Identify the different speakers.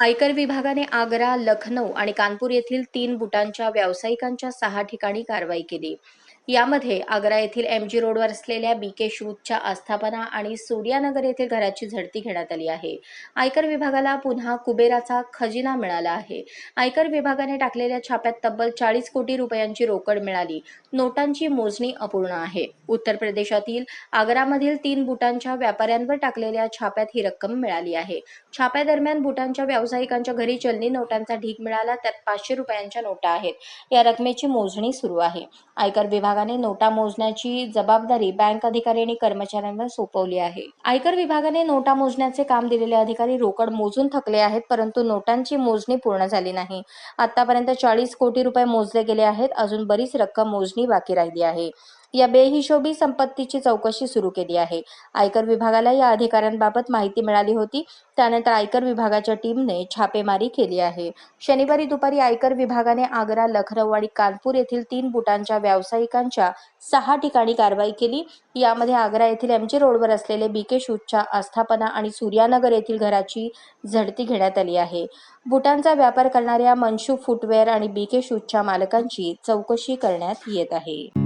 Speaker 1: आयकर विभागाने आग्रा लखनौ आणि कानपूर येथील तीन बुटांच्या व्यावसायिकांच्या सहा ठिकाणी कारवाई केली. यामध्ये आग्रा येथील एम जी रोडवर असलेल्या बी के शूजच्या आस्थापना आणि सूर्यानगर येथील घराची झडती घेण्यात आली आहे. आयकर विभागाला पुन्हा कुबेराचा खजिना मिळाला आहे. आयकर विभागाने टाकलेल्या छाप्यात तब्बल चाळीस कोटी रुपयांची रोकड मिळाली. नोटांची मोजणी अपूर्ण आहे. उत्तर प्रदेशातील आग्रामधील तीन बुटांच्या व्यापाऱ्यांवर टाकलेल्या छाप्यात ही रक्कम मिळाली आहे. छाप्यादरम्यान बुटांच्या व्यावसायिकांच्या घरी चलनी नोटांचा ढीग मिळाला त्यात पाचशे रुपयांच्या नोटा आहेत. या रकमेची मोजणी सुरू आहे. आयकर विभागाने नोटा मोजण्याची जबाबदारी बँक अधिकारी आणि कर्मचाऱ्यांवर सोपवली आहे. आयकर विभागाने नोटा मोजण्याचे काम दिलेले अधिकारी रोकड मोजून थकले आहेत परंतु नोटांची मोजणी पूर्ण झाली नाही. आतापर्यंत चाळीस कोटी रुपये मोजले गेले आहेत अजून बरीच रक्कम मोजणी बाकी राहिली आहे. या बेहिशोबी संपत्तीची चौकशी सुरू केली आहे. आयकर विभागाला या अधिकाऱ्यांबाबत माहिती मिळाली होती. त्यानंतर आयकर विभागाच्या टीमने छापेमारी केली आहे. शनिवारी दुपारी आयकर विभागाने आग्रा लखनौ आणि कानपूर येथील तीन बुटांच्या व्यावसायिकांच्या सहा ठिकाणी कारवाई केली. यामध्ये आग्रा येथील एमजी रोडवर असलेले बी के शूजच्या आस्थापना आणि सूर्यानगर येथील घराची झडती घेण्यात आली आहे. बुटांचा व्यापार करणाऱ्या मनशू फुटवेअर आणि बी के शूजच्या मालकांची चौकशी करण्यात येत आहे.